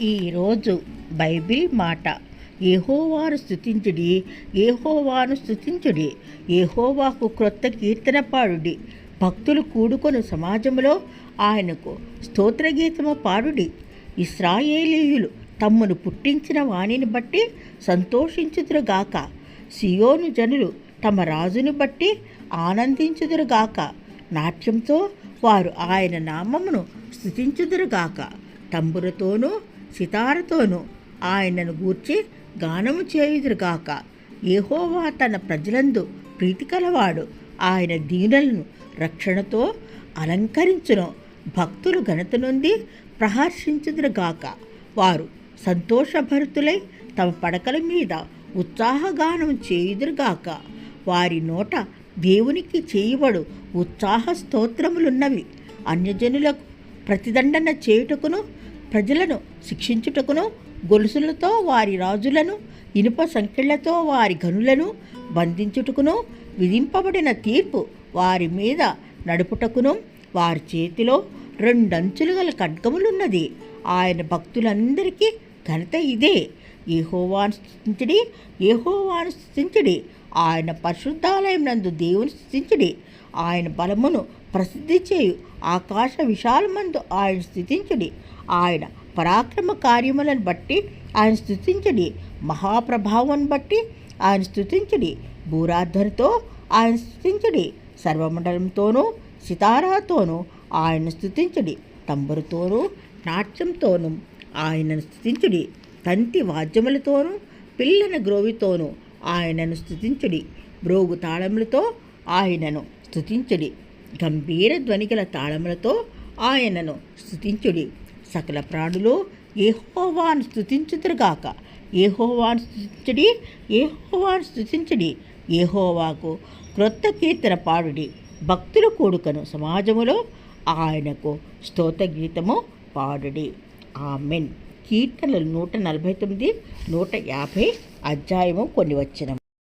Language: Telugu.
ఈరోజు బైబిల్ మాట. ఏహోవాను స్థుతించుడి ఏహోవాను స్థుతించుడి ఏహోవాకు క్రొత్త కీర్తన పాడుడి. భక్తులు కూడుకొని సమాజంలో ఆయనకు స్తోత్రగీతము పాడుడి. ఇస్రాయేలీయులు తమ్మును పుట్టించిన వాణిని బట్టి సంతోషించుదురుగాక. సియోను జనులు తమ రాజును బట్టి ఆనందించుదురుగాక. నాట్యంతో వారు ఆయన నామమును స్థుతించుదురుగాక తంబురతోనూ సితారతోనూ ఆయనను గూర్చి గానము చేయుదురుగాక. ఏహోవా తన ప్రజలందు ప్రీతి కలవాడు ఆయన దీనులను రక్షణతో అలంకరించును. భక్తులు ఘనత నుండి ప్రహర్షించుదురుగాక. వారు సంతోషభరితులై తమ పడకల మీద ఉత్సాహగానం చేయుదురుగాక. వారి నోట దేవునికి చేయబడు ఉత్సాహ స్తోత్రములున్నవి. అన్యజనులకు ప్రతిదండన చేయుటకును ప్రజలను శిక్షించుటకును గొలుసులతో వారి రాజులను ఇనుప సంఖ్యలతో వారి గనులను బంధించుటకును విధింపబడిన తీర్పు వారి మీద నడుపుటకును వారి చేతిలో రెండంచులు గల ఖడ్గములున్నది. ఆయన భక్తులందరికీ ఘనత ఇదే. ఏహోవాను స్థుతించడి ఏహోవాను స్థుతించడి ఆయన పరిశుద్ధాలయం నందు దేవుని స్థుతించడి ఆయన బలమును ప్రసిద్ధి చేయు. ఆకాశ విశాలమందు ఆయన స్థుతించుడి. ఆయన పరాక్రమ కార్యములను బట్టి ఆయన స్థుతించడి. మహాప్రభావం బట్టి ఆయన స్థుతించడి. భూరాధరితో ఆయన స్థుతించడి. సర్వమండలంతోనూ సితారాతోనూ ఆయన స్థుతించడి. తంబరుతోనూ నాట్యంతోనూ ఆయనను స్థుతించుడి. తంతి వాద్యములతోనూ పిల్లన గ్రోవితోనూ ఆయనను స్థుతించుడి. బ్రోగు తాళములతో ఆయనను స్థుతించుడి గంభీర ధ్వనిగల తాళములతో ఆయనను స్థుతించుడి సకల ప్రాణులు ఏహోవాను స్థుతించుదురుగాక ఏహోవాను స్థుతించడి ఏహోవాను స్థుతించడి ఏహోవాకు క్రొత్త కీర్తన పాడుడి. భక్తుల కూడుకను సమాజములో ఆయనకు స్తోతగీతము పాడుడి. ఆమెన్. కీర్తనలు నూట నలభై తొమ్మిది నూట యాభై అధ్యాయము కొన్ని వచ్చిన